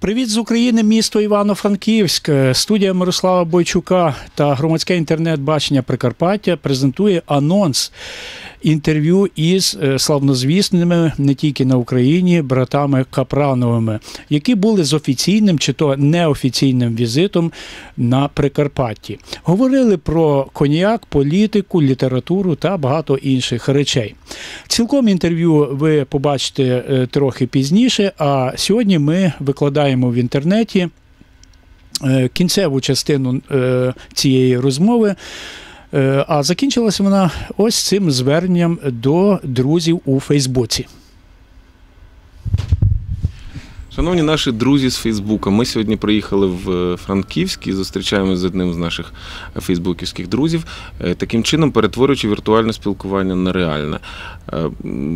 Привіт з України, місто Івано-Франківськ. Студія Мирослава Бойчука та громадське інтернет-бачення Прикарпаття презентує анонс інтерв'ю із е, славнозвісними не тільки на Україні братами Капрановими, які були з офіційним чи то неофіційним візитом на Прикарпатті. Говорили про коньяк, політику, літературу та багато інших речей. Цілком інтерв'ю ви побачите е, трохи пізніше. А сьогодні ми викладаємо в інтернеті е, кінцеву частину е, цієї розмови. Е, А закінчилася вона ось цим зверненням до друзів у Фейсбуці. Шановні наші друзі з Фейсбука, ми сьогодні приїхали в е, Франківськ і зустрічаємося з одним з наших е, фейсбуківських друзів, е, таким чином перетворюючи віртуальне спілкування на реальне.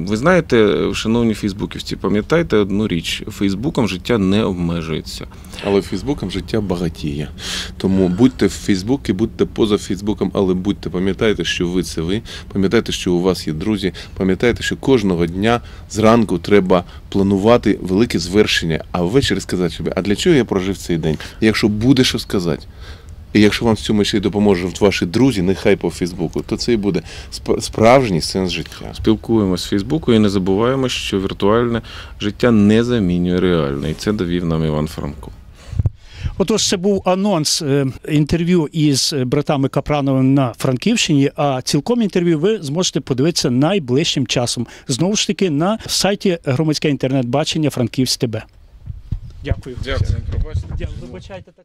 Ви знаєте, шановні фейсбуківці, пам'ятайте одну річ: Фейсбуком життя не обмежується. Але Фейсбуком життя багатіє. Тому будьте в Фейсбуці, будьте поза Фейсбуком, але будьте, пам'ятайте, що ви це ви. Пам'ятайте, що у вас є друзі. Пам'ятайте, що кожного дня зранку треба планувати велике звершення, а ввечері сказати собі, а для чого я прожив цей день? І якщо буде що сказати. І якщо вам в цьому ще й допоможуть ваші друзі, нехай по Фейсбуку, то це і буде справжній сенс життя. Спілкуємось з Фейсбуку і не забуваємо, що віртуальне життя не замінює реальне. І це довів нам Іван Франко. Отож, це був анонс е, інтерв'ю із е, братами Капрановими на Франківщині. А цілком інтерв'ю ви зможете подивитися найближчим часом. Знову ж таки, на сайті громадське інтернет-бачення Франківськ ТБ. Дякую. Дякую. Пробачте. Вибачайте так.